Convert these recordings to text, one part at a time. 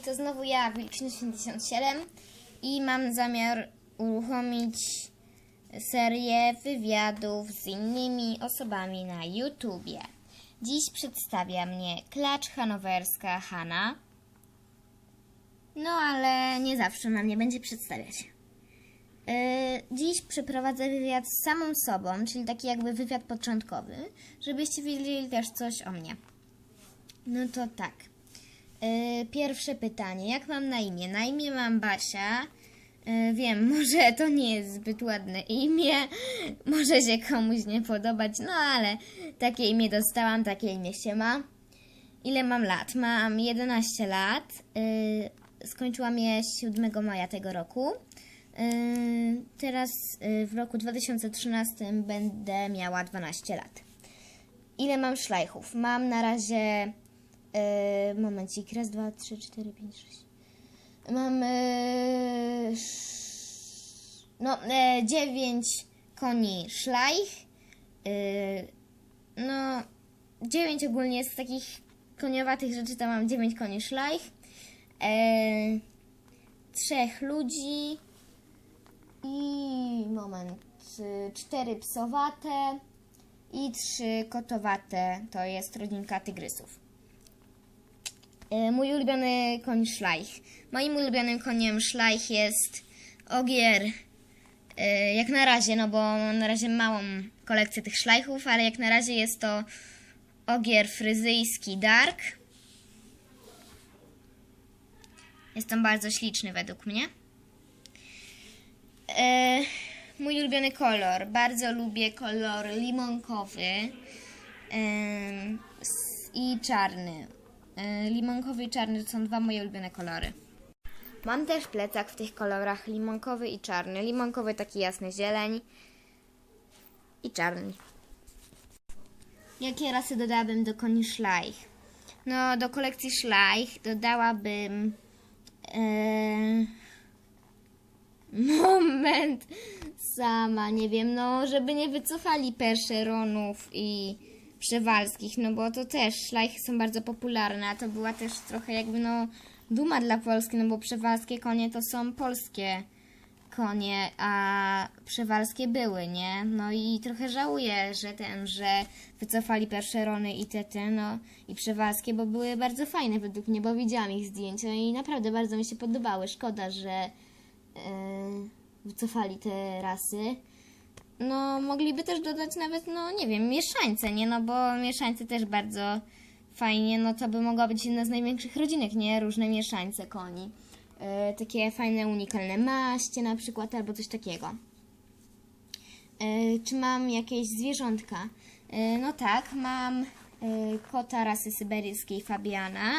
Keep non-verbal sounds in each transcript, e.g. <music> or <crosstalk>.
to znowu ja, Wilczyn87 i mam zamiar uruchomić serię wywiadów z innymi osobami na YouTubie. Dziś przedstawia mnie klacz hanowerska Hanna. No ale nie zawsze na mnie będzie przedstawiać. Yy, Dziś przeprowadzę wywiad z samą sobą, czyli taki jakby wywiad początkowy, żebyście wiedzieli też coś o mnie. No to tak. Yy, Pierwsze pytanie. Jak mam na imię? Na imię mam Basia. Yy, Wiem, <laughs> może to nie jest zbyt ładne imię, <laughs> może się komuś nie podobać, no ale takie imię dostałam, takie imię się ma. Ile mam lat? Mam 11 lat. Yy, skończyłam je 7 maja tego roku. Teraz w roku 2013 będę miała 12 lat. Ile mam szlajchów? Mam na razie. Yy, momencik. Raz, dwa, trzy, cztery, pięć, sześć. Mam. Yy, sz- no, yy, dziewięć koni szlajch. Yy, no, dziewięć ogólnie z takich koniowatych rzeczy to mam dziewięć koni szlajch. Yy, trzech ludzi. I moment. y, Cztery psowate i trzy kotowate. To jest rodzinka tygrysów. Y, Mój ulubiony koń szlajch. Moim ulubionym koniem szlajch jest ogier. y, Jak na razie, no bo mam na razie małą kolekcję tych szlajchów, ale jak na razie jest to ogier fryzyjski Dark. Jest on bardzo śliczny według mnie. E, mój ulubiony kolor. Bardzo lubię kolor limonkowy i czarny. E, limonkowy i czarny to są dwa moje ulubione kolory. Mam też plecak w tych kolorach limonkowy i czarny. Limonkowy taki jasny zieleń i czarny. Jakie rasy dodałabym do koni szlajch? No, do kolekcji szlajch dodałabym... E, <laughs> Moment, sama nie wiem, no, żeby nie wycofali perszeronów i przewalskich, no bo to też szlajchy są bardzo popularne, a to była też trochę jakby no duma dla Polski, no bo przewalskie konie to są polskie konie, a przewalskie były, nie? No i trochę żałuję, że ten, że wycofali perszerony i te, te, no i przewalskie, bo były bardzo fajne według mnie, bo widziałam ich zdjęcia i naprawdę bardzo mi się podobały. Szkoda, że e, wycofali te rasy. No, mogliby też dodać nawet, no nie wiem, mieszańce, nie? No bo mieszańce też bardzo fajnie, no to by mogła być jedna z największych rodzinek, nie? Różne mieszańce koni. E, takie fajne, unikalne maście na przykład, albo coś takiego. E, czy mam jakieś zwierzątka? E, no tak, mam kota rasy syberyjskiej Fabiana.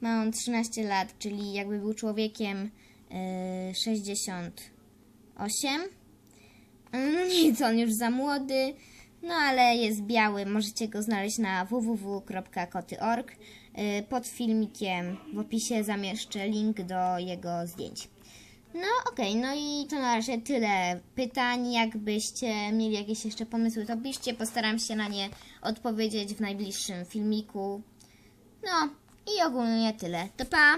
Ma on 13 lat, czyli jakby był człowiekiem e, 68. No nic, on już za młody, no ale jest biały. Możecie go znaleźć na www.koty.org. Y, Pod filmikiem w opisie zamieszczę link do jego zdjęć. No okej, no i to na razie tyle pytań. Jakbyście mieli jakieś jeszcze pomysły, to piszcie. Postaram się na nie odpowiedzieć w najbliższym filmiku. No i ogólnie tyle. To pa!